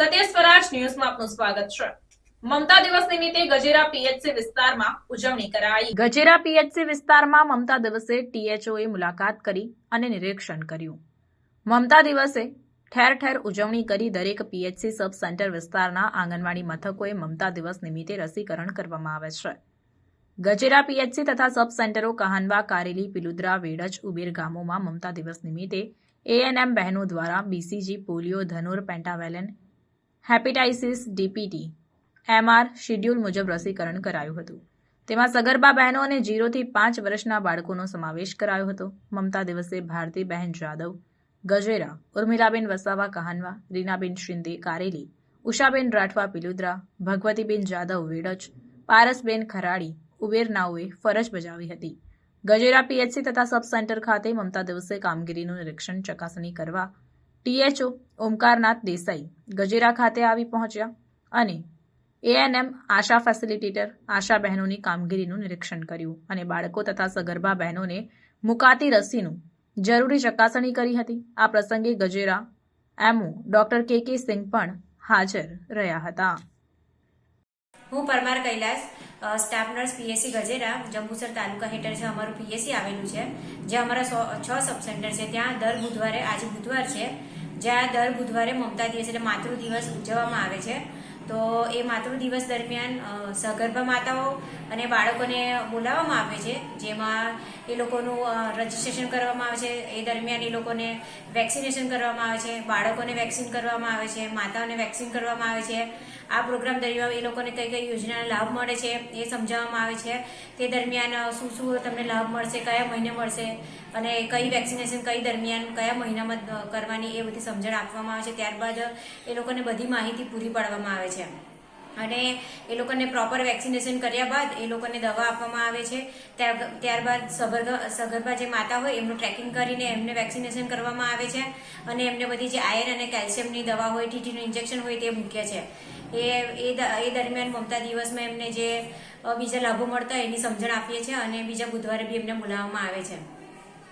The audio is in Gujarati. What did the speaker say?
ન્યૂઝમાં આપનું સ્વાગત છે. મમતા દિવસ નિમિત્તે ગજેરા પીએચસી વિસ્તારમાં ઉજવણી કરાઈ. ગજેરા પીએચસી વિસ્તારમાં મમતા દિવસે ટીએચઓએ મુલાકાત કરી અને નિરીક્ષણ કર્યું. મમતા દિવસે ઠેર ઠેર ઉજવણી કરી દરેક પીએચસી સબ સેન્ટર વિસ્તારના આંગણવાડી મથકોએ મમતા દિવસ નિમિત્તે રસીકરણ કરવામાં આવે છે. ગજેરા પીએચસી તથા સબ સેન્ટરો કહાનવા, કારેલી, પિલુદ્રા, વેડજ, ઉબેર ગામોમાં મમતા દિવસ નિમિત્તે એએનએમ બહેનો દ્વારા બીસીજી પોલિયો, ધનુર, pentavalent hepatitis, DPT, MR schedule મુજબ રસીકરણ કરાયું હતું. તેમાં સગર્ભા બહેનો અને જીરોથી પાંચ વર્ષના બાળકોનો સમાવેશ કરાયો હતો. મમતા દિવસે ભારતીબહેન જાદવ, ગજેરા, ઉર્મિલાબેન વસાવા કહાનવા, રીનાબેન શિંદે કારેલી, ઉષાબેન રાઠવા પિલુદ્રા, ભગવતીબેન જાદવ વેડજ પારસબેન ખરાડી ઉબેરનાઓએ ફરજ બજાવી હતી. ગજેરા પીએચસી તથા સબ સેન્ટર ખાતે મમતા દિવસે કામગીરીનું નિરીક્ષણ, ચકાસણી કરવા ટીએચઓ ઓમકારનાથ દેસાઈ ગજેરા ખાતે આવી પહોંચ્યા અને એએનએમ આશા ફેસિલિટેટર આશા બહેનોની કામગીરીનું નિરીક્ષણ કર્યું અને બાળકો તથા સગર્ભા બહેનોને મુકાતી રસીનું જરૂરી ચકાસણી કરી હતી. આ પ્રસંગે ગજેરા એમઓ ડોક્ટર કે કે સિંહ પણ હાજર રહ્યા હતા. હું Parmar Kailash staff nurse PSC Gajera Jambusar taluka હેઠળ છે, અમારું પીએસસી આવેલું છે. જે અમારા છ સબ સેન્ટર છે. ત્યાં દર બુધવારે, આજે બુધવાર છે, જ્યાં દર બુધવારે મમતા દિવસ એટલે માતૃ દિવસ ઉજવવામાં આવે છે. તો એ માતૃ દિવસ દરમિયાન સગર્ભા માતાઓ અને બાળકોને બોલાવવામાં આવે છે. જેમાં એ લોકોનું રજીસ્ટ્રેશન કરવામાં આવે છે. એ દરમિયાન એ લોકોને વેક્સિનેશન કરવામાં આવે છે. બાળકોને વેક્સિન કરવામાં આવે છે. માતાઓને વેક્સિન કરવામાં આવે છે. આ પ્રોગ્રામ દરમિયાન એ લોકોને કઈ કઈ યોજનાનો લાભ મળે છે એ સમજાવવામાં આવે છે. તે દરમિયાન શું શું તમને લાભ મળશે, કયા મહિને મળશે અને કઈ વેક્સિનેશન કઈ દરમિયાન, કયા મહિનામાં કરવાની એ બધી સમજણ આપવામાં આવે છે. ત્યારબાદ એ લોકોને બધી માહિતી પૂરી પાડવામાં આવે છે. અને એ લોકોને પ્રોપર વેક્સિનેશન કર્યા બાદ એ લોકોને દવા આપવામાં આવે છે. ત્યાર- ત્યારબાદ સગર્ભા જે માતા હોય એમનું ટ્રેકિંગ કરીને એમને વેક્સિનેશન કરવામાં આવે છે. અને એમને બધી જે આયર્ન અને કેલ્શિયમની દવા હોય, ટીટીનું ઇન્જેક્શન હોય તે મૂકે છે. એ એ દરમિયાન મમતા દિવસમાં એમને જે બીજા લાભો મળતા એની સમજણ આપીએ છીએ અને બીજા બુધવારે બી એમને બોલાવવામાં આવે છે.